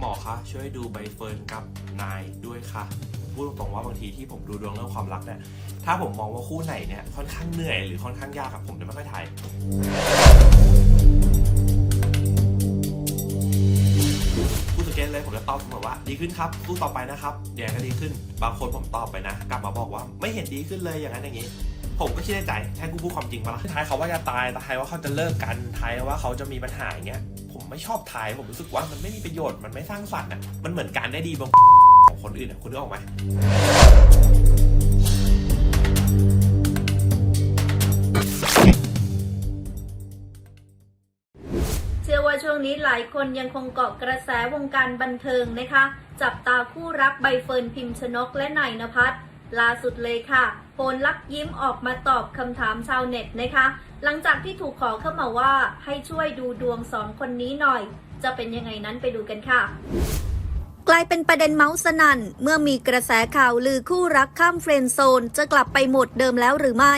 หมอคะช่วยดูใบเฟิร์นกับนายด้วยค่ะพูดตรงๆว่าบางทีที่ผมดูดวงเรื่องความรักเนี่ยถ้าผมมองว่าคู่ไหนเนี่ยค่อนข้างเหนื่อยหรือค่อนข้างยากอะผมจะไม่ค่อยถ่ายพูดสเก็ตเลยผมจะตอบเสมอว่าดีขึ้นครับสู้ต่อไปนะครับเดี๋ยวก็ดีขึ้น บางคนผมตอบไปนะ กลับมาบอกว่าไม่เห็นดีขึ้นเลยอย่างนั้นอย่างนี้ ผมก็คิดในใจแทนกูพูดความจริงปะล่ะทายเขาว่าจะตายทายว่าเขาจะเลิกกันทายว่าเขาจะมีปัญหาอย่างเงี้ย ไม่ชอบทายผมรู้สึกว่ามันไม่มีประโยชน์มันไม่สร้างสรรค์อะมันเหมือนการได้ดีบางของคนอื่นอะคุณนึกออกไหมเชื่อว่าช่วงนี้หลายคนยังคงเกาะกระแสวงการบันเทิงนะคะ จับตาคู่รักใบเฟิร์นพิมชนกและนายนภัส ล่าสุดเลยค่ะโพลลักยิ้มออกมาตอบคำถามชาวเน็ตนะคะ หลังจากที่ถูกขอเข้ามาว่าให้ช่วยดูดวงสองคนนี้หน่อย จะเป็นยังไงนั้นไปดูกันค่ะ กลายเป็นประเด็นเมาส์สนั่น เมื่อมีกระแสข่าวลือคู่รักข้ามเฟรนด์โซน จะกลับไปหมดเดิมแล้วหรือไม่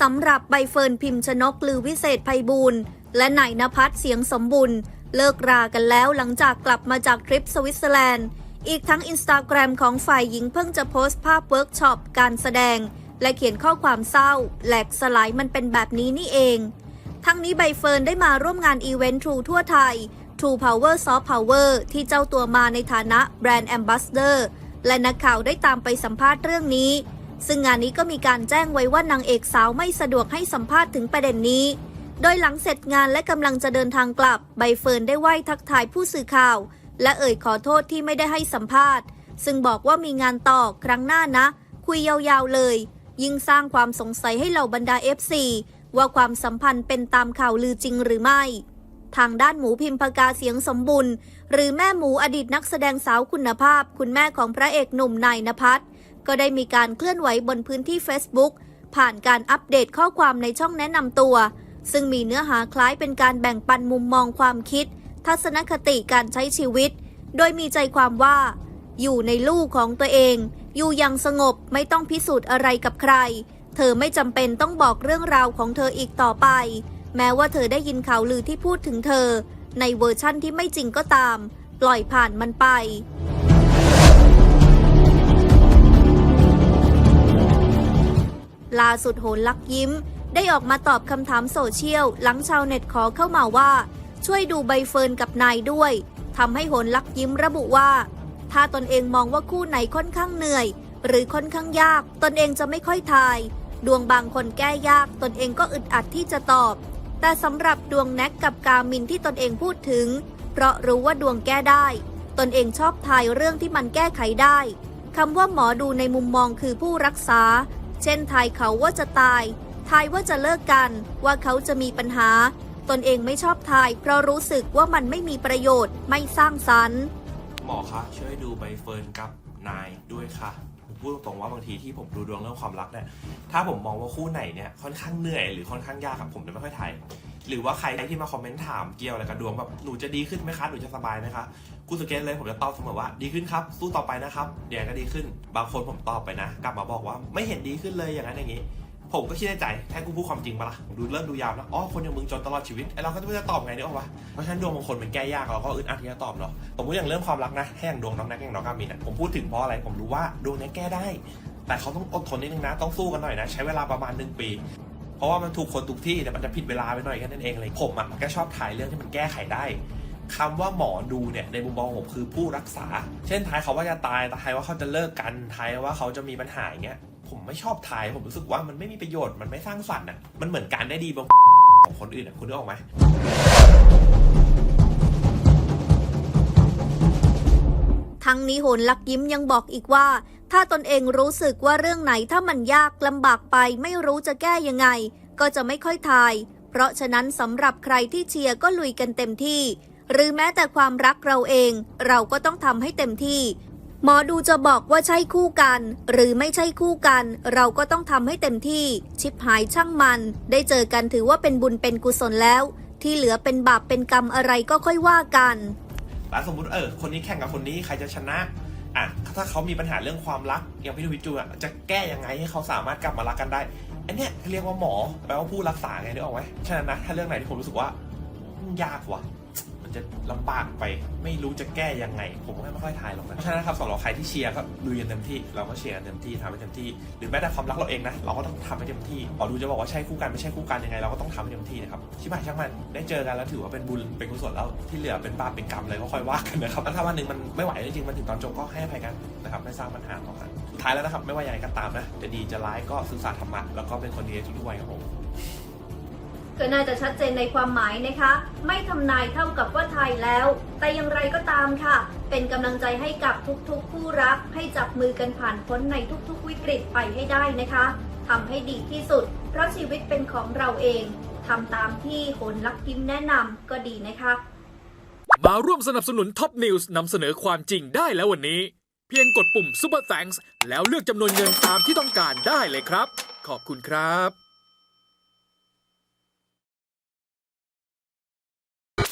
สำหรับใบเฟิร์นพิมพ์ชนกลือวิเศษไพบูลย์และนายนภัสเสียงสมบุญเลิกรากันแล้วหลังจากกลับมาจากทริปสวิตเซอร์แลนด์ อีกทั้งอินสตาแกรมของฝ่ายหญิงเพิ่งจะโพสต์ภาพเวิร์กช็อปการแสดง และเขียนข้อความเศร้า แหลกสลายมันเป็นแบบนี้นี่เอง ทั้งนี้ใบเฟิร์นได้มาร่วมงานอีเวนต์ True ทั่วไทย True Power Soft Power ที่เจ้าตัวมาในฐานะแบรนด์ Ambassador และนักข่าวได้ตามไปสัมภาษณ์เรื่องนี้ ซึ่งงานนี้ก็มีการแจ้งไว้ว่านางเอกสาวไม่สะดวกให้สัมภาษณ์ถึงประเด็นนี้ โดยหลังเสร็จงานและกำลังจะเดินทางกลับ ใบเฟิร์นได้ไหว้ทักทายผู้สื่อข่าว และเอ่ยขอโทษที่ไม่ได้ให้สัมภาษณ์ ซึ่งบอกว่ามีงานต่อครั้งหน้านะ คุยยาวๆเลย ยิ่งสร้างความสงสัยให้เหล่าบรรดา FC ว่าความสัมพันธ์เป็นตามข่าวลือจริงหรือไม่ ทางด้านหมูพิมพากาเสียงสมบุญหรือแม่หมูอดีตนักแสดงสาวคุณภาพ คุณแม่ของพระเอกหนุ่มนายนภัสก็ได้มีการเคลื่อนไหวบนพื้นที่ Facebook ผ่านการอัปเดตข้อความในช่องแนะนำตัว ซึ่งมีเนื้อหาคล้ายเป็นการแบ่งปันมุมมองความคิด ทัศนคติการใช้ชีวิต โดยมีใจความว่า อยู่ในลูกของตัวเอง อยู่อย่างสงบไม่ต้องพิสูจน์อะไรกับใคร เธอไม่จำเป็นต้องบอกเรื่องราวของเธออีกต่อไป แม้ว่าเธอได้ยินข่าวลือที่พูดถึงเธอ ในเวอร์ชั่นที่ไม่จริงก็ตาม ปล่อยผ่านมันไปล่าสุดโหนลักยิ้ม ได้ออกมาตอบคำถามโซเชียล หลังชาวเน็ตขอเข้ามาว่า ช่วยดูใบเฟิร์นกับนายด้วยทำให้โหนลักยิ้มระบุว่า ถ้าตนเองมองว่าคู่ไหนค่อนข้างเหนื่อย หรือค่อนข้างยาก ตนเองจะไม่ค่อยทาย ดวงบางคนแก้ยาก ตนเองก็อึดอัดที่จะตอบ แต่สำหรับดวงแน็กกับกามินที่ตนเองพูดถึง เพราะรู้ว่าดวงแก้ได้ ตนเองชอบทายเรื่องที่มันแก้ไขได้คำว่าหมอดูในมุมมองคือผู้รักษา เช่นทายเขาว่าจะตาย ทายว่าจะเลิกกัน ว่าเขาจะมีปัญหา ตนเองไม่ชอบทาย เพราะรู้สึกว่ามันไม่มีประโยชน์ไม่สร้างสรรค์ หมอคะช่วยดูใบเฟิร์นกับนายด้วยค่ะผมพูดตรงๆว่าบางทีที่ผมดูดวงเรื่องความรักเนี่ยถ้าผมมองว่าคู่ไหนเนี่ยค่อนข้างเหนื่อยหรือค่อนข้างยากอะผมจะไม่ค่อยถ่ายหรือว่าใครที่มาคอมเมนต์ถามเกี่ยวอะไรกับดวงแบบหนูจะดีขึ้นไหมคะหนูจะสบายไหมคะกูสเก็ตเลยผมจะตอบเสมอว่าดีขึ้นครับ สู้ต่อไปนะครับเดี๋ยวก็ดีขึ้น บางคนผมตอบไปนะ กลับมาบอกว่าไม่เห็นดีขึ้นเลยอย่างนั้นอย่างนี้ ผมก็คิดในใจแทนกูพูดความจริงปะล่ะผมดูเริ่มดูยาวแล้วอ๋อคนอย่างมึงจนตลอดชีวิตไอเราก็จะไม่จะตอบไงเนี่ยหรอวะเพราะฉะนั้นดวงบางคนมันแก้ยากเราก็อึดอัดที่จะตอบเนาะผมพูดอย่างเรื่องความรักนะแค่งดวงน้องแน็กอย่างน้องกามินผมพูดถึงเพราะอะไรผมรู้ว่าดวงนี้แก้ได้ แต่เขาต้องอดทนนิดนึงนะ ต้องสู้กันหน่อยนะ ใช้เวลาประมาณหนึ่งปี เพราะว่ามันถูกคนทุกที่เนี่มันจะผิดเวลาไปหน่อยแค่นั้นเองเลยผมอะก็ชอบถ่ายเรื่องที่มันแก้ไขได้คำว่าหมอดูเนี่ยในมุมมองของผมคือผู้รักษา เช่นทายเขาว่าจะตายทายว่าเขาจะเลิกกันทายว่าเขาจะมีปัญหาอย่างเงี้ย ผมไม่ชอบทาย ผมรู้สึกว่ามันไม่มีประโยชน์ มันไม่สร้างสรรค์อะ มันเหมือนการได้ดีบางของคนอื่นอะ คุณนึกออกไหมทั้งนี้โหนลักยิ้มยังบอกอีกว่า ถ้าตนเองรู้สึกว่าเรื่องไหนถ้ามันยากลำบากไปไม่รู้จะแก้ยังไง ก็จะไม่ค่อยทาย เพราะฉะนั้นสำหรับใครที่เชียร์ก็ลุยกันเต็มที่ หรือแม้แต่ความรักเราเอง เราก็ต้องทำให้เต็มที่ หมอดูจะบอกว่าใช่คู่กัน หรือไม่ใช่คู่กัน เราก็ต้องทำให้เต็มที่ ชิบหายช่างมัน ได้เจอกันถือว่าเป็นบุญเป็นกุศลแล้ว ที่เหลือเป็นบาปเป็นกรรมอะไรก็ค่อยว่ากันแล้วสมมติเออคนนี้แข่งกับคนนี้ใครจะชนะอะถ้าเขามีปัญหาเรื่องความรักอย่างพี่ทวิจูอะจะแก้ยังไงให้เขาสามารถกลับมารักกันได้อันเนี้ยเรียกว่าหมอแปลว่าผู้รักษาไงนึกออกไหมฉะนั้นนะถ้าเรื่องไหนที่ผมรู้สึกว่ายากว่ะ มันจะลำบากไป ไม่รู้จะแก้ยังไง ผมก็ไม่ค่อยทายหรอกนะเพราะฉะนั้นครับสำหรับใครที่เชียร์ก็ดูกันเต็มที่เราก็เชียร์กันเต็มที่ทำให้เต็มที่ หรือแม้แต่ความรักเราเองนะเราก็ต้องทำให้เต็มที่พอดูจะบอกว่าใช่คู่กันไม่ใช่คู่กันยังไงเราก็ต้องทำให้เต็มที่นะครับชิบหายช่างมันได้เจอกันแล้วถือว่าเป็นบุญเป็นกุศลแล้วที่เหลือเป็นบาปเป็นกรรมอะไรก็ค่อยว่ากันนะครับแล้วถ้าวันหนึ่งมันไม่ไหวจริงๆมันถึงตอนจบก็ให้อภัยกันนะครับไม่สร้างปัญหาต่อกันสุดท้ายแล้วนะครับไม่ว่ายังไงก็ตามนะจะดีจะร้ายก็ศึกษาธรรมะแล้วก็เป็นคนดีทุกๆวัยครับผม ก็น่าจะชัดเจนในความหมายนะคะ ไม่ทำนายเท่ากับว่าไทยแล้ว แต่อย่างไรก็ตามค่ะ เป็นกำลังใจให้กับทุกๆ คู่รัก ให้จับมือกันผ่านพ้นในทุกๆ วิกฤตไปให้ได้นะคะทำให้ดีที่สุด เพราะชีวิตเป็นของเราเองทำตามที่โหนลักยิ้มแนะนำก็ดีนะคะ มาร่วมสนับสนุนท็อปนิวส์นำเสนอความจริงได้แล้ววันนี้ เพียงกดปุ่ม Super Thanks แล้วเลือกจำนวนเงินตามที่ต้องการได้เลยครับ ขอบคุณครับ